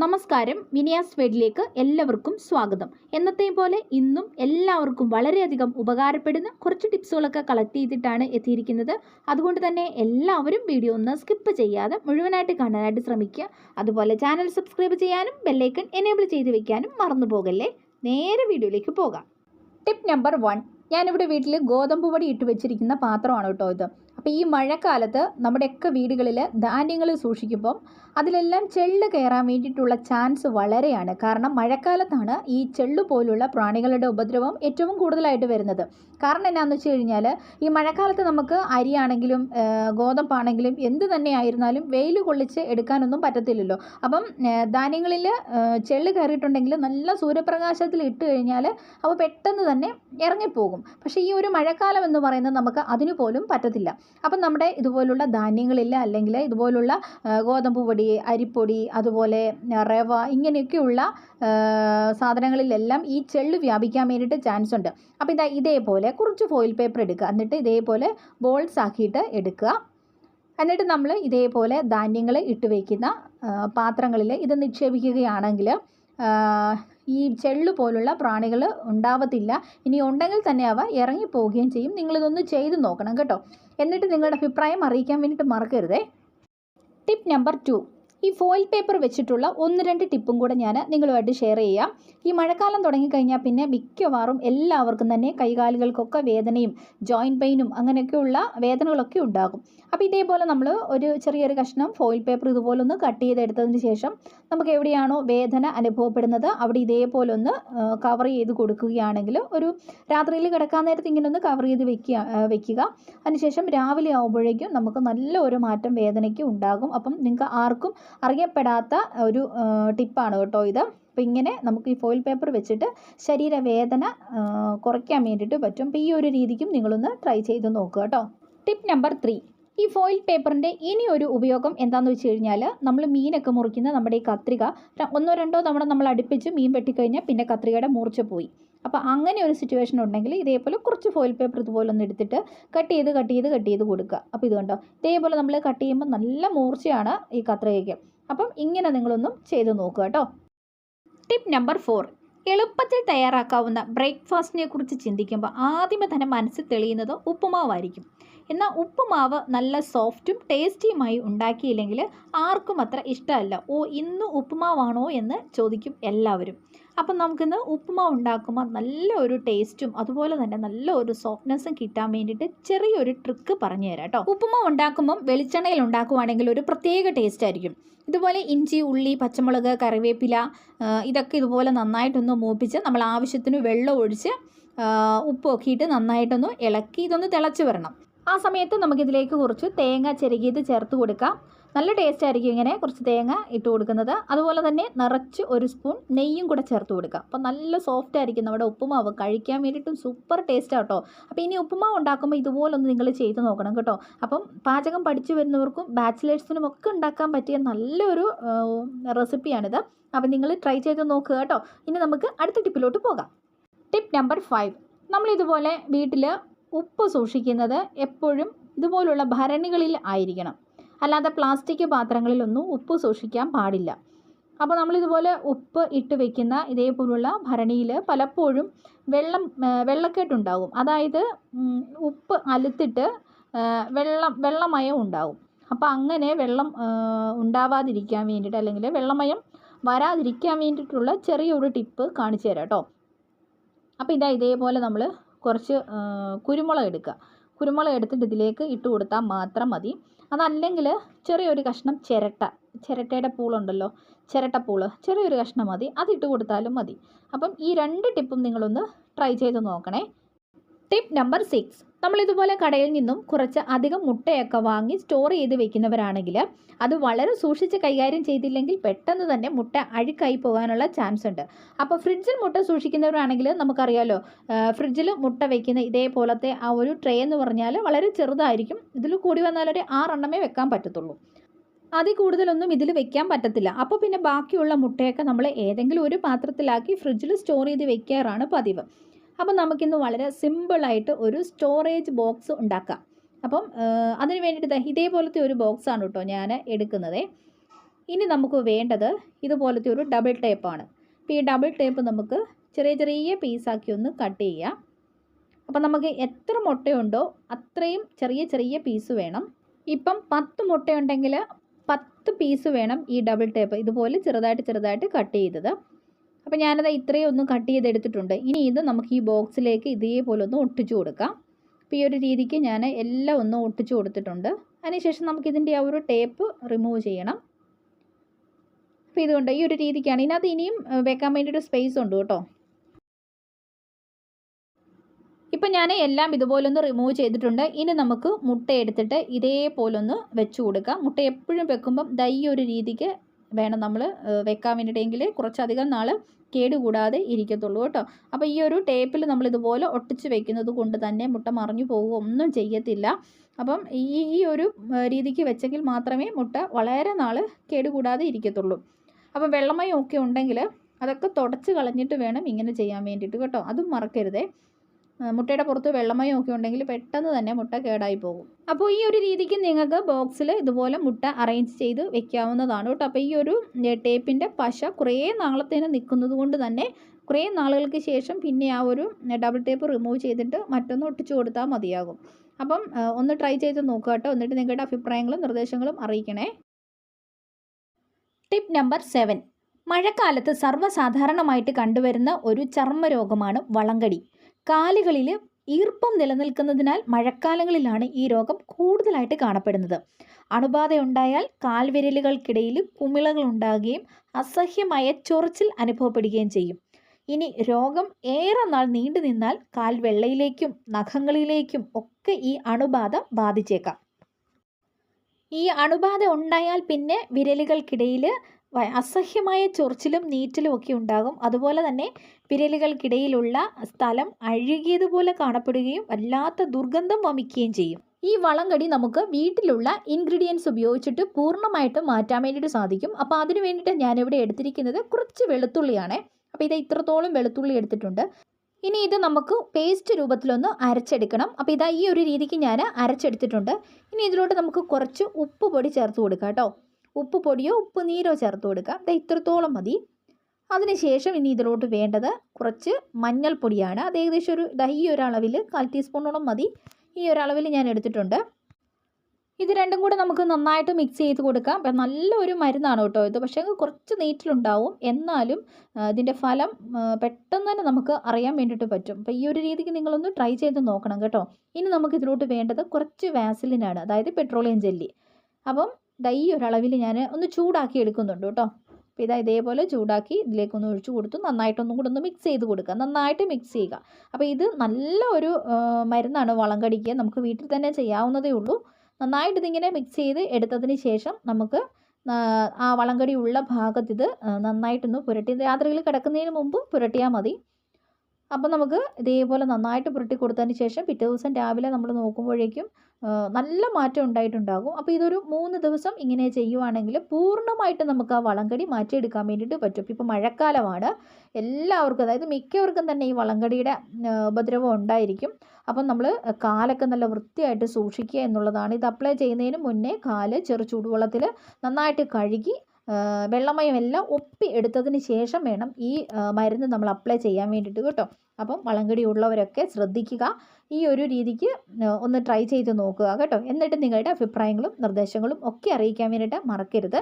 നമസ്കാരം. മിനിയാസ് വേഡിലേക്ക് എല്ലാവർക്കും സ്വാഗതം. എന്നത്തെയും പോലെ ഇന്നും എല്ലാവർക്കും വളരെയധികം ഉപകാരപ്പെടുന്ന കുറച്ച് ടിപ്സുകളൊക്കെ കളക്ട് ചെയ്തിട്ടാണ് എത്തിയിരിക്കുന്നത്. അതുകൊണ്ട് തന്നെ എല്ലാവരും വീഡിയോ ഒന്ന് സ്കിപ്പ് ചെയ്യാതെ മുഴുവനായിട്ട് കാണാനായിട്ട് ശ്രമിക്കുക. അതുപോലെ ചാനൽ സബ്സ്ക്രൈബ് ചെയ്യാനും ബെല്ലൈക്കൺ എനേബിൾ ചെയ്ത് വെക്കാനും മറന്നു പോകല്ലേ? നേരെ വീഡിയോയിലേക്ക് പോകാം. Tip number one. ഞാനിവിടെ വീട്ടിൽ ഗോതമ്പ് പൊടി ഇട്ട് വെച്ചിരിക്കുന്ന പാത്രമാണ് കേട്ടോ ഇത്. അപ്പോൾ ഈ മഴക്കാലത്ത് നമ്മുടെയൊക്കെ വീടുകളിൽ ധാന്യങ്ങൾ സൂക്ഷിക്കുമ്പം അതിലെല്ലാം ചെള്ള് കയറാൻ വേണ്ടിയിട്ടുള്ള ചാൻസ് വളരെയാണ്. കാരണം മഴക്കാലത്താണ് ഈ ചെള്ളു പോലുള്ള പ്രാണികളുടെ ഉപദ്രവം ഏറ്റവും കൂടുതലായിട്ട് വരുന്നത്. കാരണം എന്നാന്ന് വെച്ച് കഴിഞ്ഞാൽ ഈ മഴക്കാലത്ത് നമുക്ക് അരിയാണെങ്കിലും ഗോതമ്പാണെങ്കിലും എന്ത് തന്നെ ആയിരുന്നാലും വെയിൽ കൊള്ളിച്ച് എടുക്കാനൊന്നും പറ്റത്തില്ലല്ലോ. അപ്പം ധാന്യങ്ങളിൽ ചെള്ള് കയറിയിട്ടുണ്ടെങ്കിൽ നല്ല സൂര്യപ്രകാശത്തിൽ ഇട്ട് കഴിഞ്ഞാൽ അവ പെട്ടെന്ന് തന്നെ ഇറങ്ങിപ്പോകും. പക്ഷേ ഈ ഒരു മഴക്കാലം എന്ന് പറയുന്നത് നമുക്ക് അതിനു പോലും പറ്റത്തില്ല. അപ്പം നമ്മുടെ ഇതുപോലുള്ള ധാന്യങ്ങളില്ല അല്ലെങ്കിൽ ഇതുപോലുള്ള ഗോതമ്പ് പൊടി അരിപ്പൊടി അതുപോലെ റവ ഇങ്ങനെയൊക്കെയുള്ള സാധനങ്ങളിലെല്ലാം ഈ ചെള്ള് വ്യാപിക്കാൻ വേണ്ടിയിട്ട് ചാൻസ് ഉണ്ട്. അപ്പോൾ ഇതാ ഇതേപോലെ കുറച്ച് ഫോയിൽ പേപ്പർ എടുക്കുക. എന്നിട്ട് ഇതേപോലെ ബോൾസ് ആക്കിയിട്ട് എടുക്കുക. എന്നിട്ട് നമ്മൾ ഇതേപോലെ ധാന്യങ്ങൾ ഇട്ട് വയ്ക്കുന്ന പാത്രങ്ങളിൽ ഇത് നിക്ഷേപിക്കുകയാണെങ്കിൽ ഈ ചെള്ളു പോലുള്ള പ്രാണികൾ ഉണ്ടാവത്തില്ല. ഇനി ഉണ്ടെങ്കിൽ തന്നെ അവ ഇറങ്ങിപ്പോവുകയും ചെയ്യും. നിങ്ങളിതൊന്ന് ചെയ്തു നോക്കണം കേട്ടോ. എന്നിട്ട് നിങ്ങളുടെ അഭിപ്രായം അറിയിക്കാൻ വേണ്ടിയിട്ട് മറക്കരുതേ. ടിപ്പ് നമ്പർ ടു ഈ ഫോയിൽ പേപ്പർ വെച്ചിട്ടുള്ള ഒന്ന് രണ്ട് ടിപ്പും കൂടെ ഞാൻ നിങ്ങളുമായിട്ട് ഷെയർ ചെയ്യാം. ഈ മഴക്കാലം തുടങ്ങിക്കഴിഞ്ഞാൽ പിന്നെ മിക്കവാറും എല്ലാവർക്കും തന്നെ കൈകാലുകൾക്കൊക്കെ വേദനയും ജോയിന്റ് പെയിനും അങ്ങനെയൊക്കെയുള്ള വേദനകളൊക്കെ ഉണ്ടാകും. അപ്പോൾ ഇതേപോലെ നമ്മൾ ഒരു ചെറിയൊരു കഷ്ണം ഫോയിൽ പേപ്പർ ഇതുപോലൊന്ന് കട്ട് ചെയ്തെടുത്തതിന് ശേഷം നമുക്ക് എവിടെയാണോ വേദന അനുഭവപ്പെടുന്നത് അവിടെ ഇതേപോലെ ഒന്ന് കവർ ചെയ്ത് കൊടുക്കുകയാണെങ്കിൽ ഒരു രാത്രിയിൽ കിടക്കാൻ നേരത്ത് ഇങ്ങനെ ഒന്ന് കവർ ചെയ്ത് വെക്കുക വെക്കുക. അതിനുശേഷം രാവിലെ ആകുമ്പോഴേക്കും നമുക്ക് നല്ല ഒരു മാറ്റം വേദനയ്ക്ക് ഉണ്ടാകും. അപ്പം നിങ്ങൾക്ക് ആർക്കും അറിയപ്പെടാത്ത ഒരു ടിപ്പാണ് കേട്ടോ ഇത്. അപ്പോൾ ഇങ്ങനെ നമുക്ക് ഈ ഫോയിൽ പേപ്പർ വെച്ചിട്ട് ശരീരവേദന കുറയ്ക്കാൻ വേണ്ടിയിട്ട് പറ്റും. അപ്പോൾ ഈ ഒരു രീതിക്കും നിങ്ങളൊന്ന് ട്രൈ ചെയ്ത് നോക്കുക കേട്ടോ. ടിപ്പ് നമ്പർ ത്രീ ഈ ഫോയിൽ പേപ്പറിന്റെ ഇനി ഒരു ഉപയോഗം എന്താണെന്ന് വെച്ച് കഴിഞ്ഞാൽ നമ്മൾ മീനൊക്കെ മുറിക്കുന്ന നമ്മുടെ ഈ കത്രിക ഒന്നോ രണ്ടോ തവണ നമ്മൾ അടുപ്പിച്ച് മീൻ വെട്ടിക്കഴിഞ്ഞാൽ പിന്നെ കത്രികയുടെ മൂർച്ച പോയി. അപ്പോൾ അങ്ങനെ ഒരു സിറ്റുവേഷൻ ഉണ്ടെങ്കിൽ ഇതേപോലെ കുറച്ച് ഫോയിൽ പേപ്പർ ഇതുപോലെ ഒന്ന് എടുത്തിട്ട് കട്ട് ചെയ്ത് കട്ട് ചെയ്ത് കട്ട് ചെയ്ത് കൊടുക്കുക. അപ്പോൾ ഇത് കണ്ടോ? ഇതേപോലെ നമ്മൾ കട്ട് ചെയ്യുമ്പോൾ നല്ല മൂർച്ചയാണ് ഈ കത്രികയ്ക്ക്. അപ്പം ഇങ്ങനെ നിങ്ങളൊന്നും ചെയ്ത് നോക്കുക കേട്ടോ. ടിപ്പ് നമ്പർ ഫോർ എളുപ്പത്തിൽ തയ്യാറാക്കാവുന്ന ബ്രേക്ക്ഫാസ്റ്റിനെ കുറിച്ച് ചിന്തിക്കുമ്പോൾ ആദ്യമേ തന്നെ മനസ്സിൽ തെളിയുന്നത് ഉപ്പുമാവായിരിക്കും. എന്നാൽ ഉപ്പുമാവ് നല്ല സോഫ്റ്റും ടേസ്റ്റിയുമായി ഉണ്ടാക്കിയില്ലെങ്കിൽ ആർക്കും അത്ര ഇഷ്ടമല്ല. ഓ ഇന്ന് ഉപ്പുമാവാണോ എന്ന് ചോദിക്കും എല്ലാവരും. അപ്പം നമുക്കിന്ന് ഉപ്പുമാവ് ഉണ്ടാക്കുമ്പോൾ നല്ല ഒരു ടേസ്റ്റും അതുപോലെ തന്നെ നല്ല ഒരു സോഫ്റ്റ്നെസ്സും കിട്ടാൻ വേണ്ടിയിട്ട് ചെറിയൊരു ട്രിക്ക് പറഞ്ഞു തരാം കേട്ടോ. ഉപ്പുമാവ് ഉണ്ടാക്കുമ്പം വെളിച്ചെണ്ണയിൽ ഉണ്ടാക്കുവാണെങ്കിൽ ഒരു പ്രത്യേക ടേസ്റ്റ് ആയിരിക്കും. ഇതുപോലെ ഇഞ്ചി ഉള്ളി പച്ചമുളക് കറിവേപ്പില ഇതൊക്കെ ഇതുപോലെ നന്നായിട്ടൊന്ന് മൂപ്പിച്ച് നമ്മൾ ആവശ്യത്തിന് വെള്ളം ഒഴിച്ച് ഉപ്പൊക്കെ ഇട്ട് നന്നായിട്ടൊന്ന് ഇളക്കി ഇതൊന്ന് തിളച്ച് വരണം. ആ സമയത്ത് നമുക്കിതിലേക്ക് കുറച്ച് തേങ്ങ ചെരുകിയത് ചേർത്ത് കൊടുക്കാം. നല്ല ടേസ്റ്റ് ആയിരിക്കും ഇങ്ങനെ കുറച്ച് തേങ്ങ ഇട്ട് കൊടുക്കുന്നത്. അതുപോലെ തന്നെ നിറച്ച് ഒരു സ്പൂൺ നെയ്യും കൂടെ ചേർത്ത് കൊടുക്കുക അപ്പോൾ നല്ല സോഫ്റ്റ് ആയിരിക്കും. നമ്മുടെ ഉപ്പുമാവ് കഴിക്കാൻ വേണ്ടിയിട്ടും സൂപ്പർ ടേസ്റ്റ് ആട്ടോ. അപ്പോൾ ഇനി ഉപ്പുമാവ് ഉണ്ടാക്കുമ്പോൾ ഇതുപോലൊന്ന് നിങ്ങൾ ചെയ്ത് നോക്കണം കേട്ടോ. അപ്പം പാചകം പഠിച്ചു വരുന്നവർക്കും ബാച്ചിലേഴ്സിനും ഒക്കെ ഉണ്ടാക്കാൻ പറ്റിയ നല്ലൊരു റെസിപ്പിയാണിത് അപ്പം നിങ്ങൾ ട്രൈ ചെയ്ത് നോക്കുക കേട്ടോ. ഇനി നമുക്ക് അടുത്ത ടിപ്പിലോട്ട് പോകാം. ടിപ്പ് നമ്പർ ഫൈവ് നമ്മളിതുപോലെ വീട്ടിൽ ഉപ്പ് സൂക്ഷിക്കുന്നത് എപ്പോഴും ഇതുപോലുള്ള ഭരണികളിൽ ആയിരിക്കണം. അല്ലാതെ പ്ലാസ്റ്റിക് പാത്രങ്ങളിലൊന്നും ഉപ്പ് സൂക്ഷിക്കാൻ പാടില്ല. അപ്പോൾ നമ്മളിതുപോലെ ഉപ്പ് ഇട്ട് വെക്കുന്ന ഇതേപോലുള്ള ഭരണിയിൽ പലപ്പോഴും വെള്ളം വെള്ളക്കെട്ടുണ്ടാകും അതായത് ഉപ്പ് അലുത്തിട്ട് വെള്ളം വെള്ളമയം ഉണ്ടാകും. അപ്പോൾ അങ്ങനെ വെള്ളം ഉണ്ടാവാതിരിക്കാൻ വേണ്ടിയിട്ട് അല്ലെങ്കിൽ വെള്ളമയം വരാതിരിക്കാൻ വേണ്ടിയിട്ടുള്ള ചെറിയൊരു ടിപ്പ് കാണിച്ചു തരാം കേട്ടോ. അപ്പോൾ ഇതാ ഇതേപോലെ നമ്മൾ കുറച്ച് കുരുമുളക് എടുക്കുക. കുരുമുളക് എടുത്തിട്ട് ഇതിലേക്ക് ഇട്ട് കൊടുത്താൽ മാത്രം മതി. അതല്ലെങ്കിൽ ചെറിയൊരു കഷ്ണം ചിരട്ട ചിരട്ടയുടെ പൂളുണ്ടല്ലോ ചിരട്ടപ്പൂൾ ചെറിയൊരു കഷ്ണം മതി. അതിട്ട് കൊടുത്താലും മതി. അപ്പം ഈ രണ്ട് ടിപ്പും നിങ്ങളൊന്ന് ട്രൈ ചെയ്ത് നോക്കണേ. ടിപ്പ് നമ്പർ സിക്സ് നമ്മളിതുപോലെ കടയിൽ നിന്നും കുറച്ച് അധികം മുട്ടയൊക്കെ വാങ്ങി സ്റ്റോർ ചെയ്ത് വെക്കുന്നവരാണെങ്കിൽ അത് വളരെ സൂക്ഷിച്ച് കൈകാര്യം ചെയ്തില്ലെങ്കിൽ പെട്ടെന്ന് തന്നെ മുട്ട അഴുക്കായി പോകാനുള്ള ചാൻസ് ഉണ്ട്. അപ്പോൾ ഫ്രിഡ്ജിൽ മുട്ട സൂക്ഷിക്കുന്നവരാണെങ്കിൽ നമുക്കറിയാലോ ഫ്രിഡ്ജിൽ മുട്ട വെക്കുന്ന ഇതേപോലത്തെ ആ ഒരു ട്രേ എന്ന് പറഞ്ഞാൽ വളരെ ചെറുതായിരിക്കും. ഇതിൽ കൂടി വന്നാൽ ഒരു ആറെണ്ണമേ വെക്കാൻ പറ്റത്തുള്ളൂ. അതിൽ കൂടുതലൊന്നും ഇതിൽ വെക്കാൻ പറ്റത്തില്ല. അപ്പോൾ പിന്നെ ബാക്കിയുള്ള മുട്ടയൊക്കെ നമ്മൾ ഏതെങ്കിലും ഒരു പാത്രത്തിലാക്കി ഫ്രിഡ്ജിൽ സ്റ്റോർ ചെയ്ത് വെക്കാറാണ് പതിവ്. അപ്പം നമുക്കിന്ന് വളരെ സിമ്പിളായിട്ട് ഒരു സ്റ്റോറേജ് ബോക്സ് ഉണ്ടാക്കാം. അപ്പം അതിന് വേണ്ടിയിട്ട് ഇതേപോലത്തെ ഒരു ബോക്സാണ് കേട്ടോ ഞാൻ എടുക്കുന്നത്. ഇനി നമുക്ക് വേണ്ടത് ഇതുപോലത്തെ ഒരു ഡബിൾ ടേപ്പാണ് അപ്പോൾ ഈ ഡബിൾ ടേപ്പ് നമുക്ക് ചെറിയ ചെറിയ പീസാക്കി ഒന്ന് കട്ട് ചെയ്യാം. അപ്പോൾ നമുക്ക് എത്ര മുട്ടയുണ്ടോ അത്രയും ചെറിയ ചെറിയ പീസ് വേണം. ഇപ്പം പത്ത് മുട്ടയുണ്ടെങ്കിൽ പത്ത് പീസ് വേണം ഈ ഡബിൾ ടേപ്പ് ഇതുപോലെ ചെറുതായിട്ട് ചെറുതായിട്ട് കട്ട് ചെയ്തത്. അപ്പോൾ ഞാനത് ഇത്രയും ഒന്ന് കട്ട് ചെയ്തെടുത്തിട്ടുണ്ട്. ഇനി ഇത് നമുക്ക് ഈ ബോക്സിലേക്ക് ഇതേപോലെ ഒന്ന് ഒട്ടിച്ചു കൊടുക്കാം. അപ്പോൾ ഈ ഒരു രീതിക്ക് ഞാൻ എല്ലാം ഒന്ന് ഒട്ടിച്ചു കൊടുത്തിട്ടുണ്ട്. അതിനുശേഷം നമുക്കിതിന്റെ ആ ഒരു ടേപ്പ് റിമൂവ് ചെയ്യണം. അപ്പോൾ ഇതുകൊണ്ട് ഈ ഒരു രീതിക്കാണ്. ഇതിനകത്ത് ഇനിയും വെക്കാൻ വേണ്ടിയിട്ട് സ്പേസ് ഉണ്ട് കേട്ടോ. ഇപ്പം ഞാൻ എല്ലാം ഇതുപോലൊന്ന് റിമൂവ് ചെയ്തിട്ടുണ്ട്. ഇനി നമുക്ക് മുട്ട എടുത്തിട്ട് ഇതേപോലൊന്ന് വെച്ച് കൊടുക്കാം. മുട്ട എപ്പോഴും വെക്കുമ്പം ദൈ ഒരു രീതിക്ക് വേണം നമ്മൾ വെക്കാൻ വേണ്ടിയിട്ടെങ്കിൽ കുറച്ചധികം നാൾ കേടുകൂടാതെ ഇരിക്കത്തുള്ളൂ കേട്ടോ. അപ്പോൾ ഈ ഒരു ടേപ്പിൽ നമ്മൾ ഇതുപോലെ ഒട്ടിച്ച് വെക്കുന്നത് കൊണ്ട് തന്നെ മുട്ട മറിഞ്ഞു പോകുക ഒന്നും ചെയ്യത്തില്ല. അപ്പം ഈ ഈ ഒരു രീതിക്ക് വെച്ചെങ്കിൽ മാത്രമേ മുട്ട വളരെ നാൾ കേടുകൂടാതെ ഇരിക്കത്തുള്ളൂ. അപ്പം വെള്ളമയം ഒക്കെ ഉണ്ടെങ്കിൽ അതൊക്കെ തുടച്ച് കളഞ്ഞിട്ട് വേണം ഇങ്ങനെ ചെയ്യാൻ വേണ്ടിയിട്ട് കേട്ടോ. അതും മറക്കരുതേ. മുട്ടയുടെ പുറത്ത് വെള്ളമയം ഒക്കെ ഉണ്ടെങ്കിൽ പെട്ടെന്ന് തന്നെ മുട്ട കേടായി പോകും. അപ്പോൾ ഈ ഒരു രീതിക്ക് നിങ്ങൾക്ക് ബോക്സിൽ ഇതുപോലെ മുട്ട അറേഞ്ച് ചെയ്ത് വെക്കാവുന്നതാണ് കേട്ടോ. അപ്പോൾ ഈ ഒരു ടേപ്പിന്റെ പശ കുറേ നാളത്തേന് നിൽക്കുന്നത് കൊണ്ട് തന്നെ കുറേ നാളുകൾക്ക് ശേഷം പിന്നെ ആ ഒരു ഡബിൾ ടേപ്പ് റിമൂവ് ചെയ്തിട്ട് മറ്റൊന്ന് ഒട്ടിച്ചു കൊടുത്താൽ മതിയാകും. അപ്പം ഒന്ന് ട്രൈ ചെയ്ത് നോക്കുക കേട്ടോ. എന്നിട്ട് നിങ്ങളുടെ അഭിപ്രായങ്ങളും നിർദ്ദേശങ്ങളും അറിയിക്കണേ. ടിപ്പ് നമ്പർ സെവൻ മഴക്കാലത്ത് സർവസാധാരണമായിട്ട് കണ്ടുവരുന്ന ഒരു ചർമ്മരോഗമാണ് വളങ്കടി. കാലുകളിൽ ഈർപ്പം നിലനിൽക്കുന്നതിനാൽ മഴക്കാലങ്ങളിലാണ് ഈ രോഗം കൂടുതലായിട്ട് കാണപ്പെടുന്നത്. അണുബാധ ഉണ്ടായാൽ കാൽവിരലുകൾക്കിടയിൽ കുമിളകൾ ഉണ്ടാകുകയും അസഹ്യമായ ചൊറിച്ചിൽ അനുഭവപ്പെടുകയും ചെയ്യും. ഇനി രോഗം ഏറെ നാൾ നീണ്ടു നിന്നാൽ കാൽ വെള്ളയിലേക്കും നഖങ്ങളിലേക്കും ഒക്കെ ഈ അണുബാധ ബാധിച്ചേക്കാം. ഈ അണുബാധ ഉണ്ടായാൽ പിന്നെ വിരലുകൾക്കിടയിൽ അസഹ്യമായ ചൊറിച്ചിലും നീറ്റലും ഒക്കെ ഉണ്ടാകും. അതുപോലെ തന്നെ വിരലുകൾക്കിടയിലുള്ള സ്ഥലം അഴുകിയതുപോലെ കാണപ്പെടുകയും വല്ലാത്ത ദുർഗന്ധം വമിക്കുകയും ചെയ്യും. ഈ വളംകടി നമുക്ക് വീട്ടിലുള്ള ഇൻഗ്രീഡിയൻസ് ഉപയോഗിച്ചിട്ട് പൂർണമായിട്ടും മാറ്റാൻ വേണ്ടിയിട്ട് സാധിക്കും. അപ്പോൾ അതിന് വേണ്ടിയിട്ട് ഞാനിവിടെ എടുത്തിരിക്കുന്നത് കുറച്ച് വെളുത്തുള്ളിയാണ്. അപ്പോൾ ഇത് ഇത്രത്തോളം വെളുത്തുള്ളി എടുത്തിട്ടുണ്ട്. ഇനി ഇത് നമുക്ക് പേസ്റ്റ് രൂപത്തിലൊന്ന് അരച്ചെടുക്കണം. അപ്പോൾ ഇതാ ഈ ഒരു രീതിക്ക് ഞാൻ അരച്ചെടുത്തിട്ടുണ്ട്. ഇനി ഇതിലോട്ട് നമുക്ക് കുറച്ച് ഉപ്പ് പൊടി ചേർത്ത് കൊടുക്കാം കേട്ടോ. ഉപ്പ് പൊടിയോ ഉപ്പ് നീരോ ചേർത്ത് കൊടുക്കാം ദേ ഇത്രത്തോളം മതി. അതിനുശേഷം ഇനി ഇതിലോട്ട് വേണ്ടത് കുറച്ച് മഞ്ഞൾപ്പൊടിയാണ്. അത് ഏകദേശം ഒരു ഈ ഒരളവിൽ കാൽ ടീസ്പൂണോളം മതി. ഈ ഒരളവിൽ ഞാൻ എടുത്തിട്ടുണ്ട്. ഇത് രണ്ടും കൂടെ നമുക്ക് നന്നായിട്ട് മിക്സ് ചെയ്ത് കൊടുക്കാം. നല്ലൊരു മരുന്നാണ് കേട്ടോ ഇത്. പക്ഷേ കുറച്ച് നീറ്റിലുണ്ടാവും. എന്നാലും ഇതിന്റെ ഫലം പെട്ടെന്ന് തന്നെ നമുക്ക് അറിയാൻ വേണ്ടിയിട്ട് പറ്റും. അപ്പോൾ ഈ ഒരു രീതിക്ക് നിങ്ങളൊന്ന് ട്രൈ ചെയ്ത് നോക്കണം കേട്ടോ. ഇനി നമുക്ക് ഇതിലോട്ട് വേണ്ടത് കുറച്ച് വാസലിനാണ് അതായത് പെട്രോളിയം ജെല്ലി അപ്പം ദാ ഈ ഒരളവിൽ ഞാൻ ഒന്ന് ചൂടാക്കി എടുക്കുന്നുണ്ട് കേട്ടോ. അപ്പോൾ ഇതാ ഇതേപോലെ ചൂടാക്കി ഇതിലേക്കൊന്ന് ഒഴിച്ചു കൊടുത്തു. നന്നായിട്ടൊന്നും കൂടെ ഒന്ന് മിക്സ് ചെയ്ത് കൊടുക്കുക. നന്നായിട്ട് മിക്സ് ചെയ്യുക. അപ്പോൾ ഇത് നല്ല ഒരു മരുന്നാണ് വളം കടിക്കുക നമുക്ക് വീട്ടിൽ തന്നെ ചെയ്യാവുന്നതേ ഉള്ളൂ. നന്നായിട്ട് ഇതിങ്ങനെ മിക്സ് ചെയ്ത് എടുത്തതിന് ശേഷം നമുക്ക് ആ, വളം വളംകടി ഉള്ള ഭാഗത്ത് ഇത് നന്നായിട്ടൊന്ന് പുരട്ടി. രാത്രിയിൽ കിടക്കുന്നതിന് മുമ്പ് പുരട്ടിയാൽ മതി. അപ്പോൾ നമുക്ക് ഇതേപോലെ നന്നായിട്ട് പുരട്ടി കൊടുത്തതിന് ശേഷം പിറ്റേ ദിവസം രാവിലെ നമ്മൾ നോക്കുമ്പോഴേക്കും നല്ല മാറ്റം ഉണ്ടായിട്ടുണ്ടാകും. അപ്പോൾ ഇതൊരു മൂന്ന് ദിവസം ഇങ്ങനെ ചെയ്യുവാണെങ്കിൽ പൂർണമായിട്ട് നമുക്ക് ആ വളംകടി മാറ്റിയെടുക്കാൻ വേണ്ടിയിട്ട് പറ്റും. ഇപ്പോൾ മഴക്കാലമാണ്. എല്ലാവർക്കും അതായത് മിക്കവർക്കും തന്നെ ഈ വളങ്കടിയുടെ ഉപദ്രവം ഉണ്ടായിരിക്കും. അപ്പം നമ്മൾ കാലൊക്കെ നല്ല വൃത്തിയായിട്ട് സൂക്ഷിക്കുക എന്നുള്ളതാണ്. ഇത് അപ്ലൈ ചെയ്യുന്നതിന് മുന്നേ കാൽ ചെറു ചൂടുവെള്ളത്തിൽ നന്നായിട്ട് കഴുകി വെള്ളമയം എല്ലാം ഒപ്പി എടുത്തതിന് ശേഷം വേണം ഈ മരുന്ന് നമ്മൾ അപ്ലൈ ചെയ്യാൻ വേണ്ടിയിട്ട് കേട്ടോ. അപ്പം വളങ്കടി ഉള്ളവരൊക്കെ ശ്രദ്ധിക്കുക. ഈ ഒരു രീതിക്ക് ഒന്ന് ട്രൈ ചെയ്ത് നോക്കുക കേട്ടോ. എന്നിട്ട് നിങ്ങളുടെ അഭിപ്രായങ്ങളും നിർദ്ദേശങ്ങളും ഒക്കെ അറിയിക്കാൻ വേണ്ടിയിട്ട് മറക്കരുത്.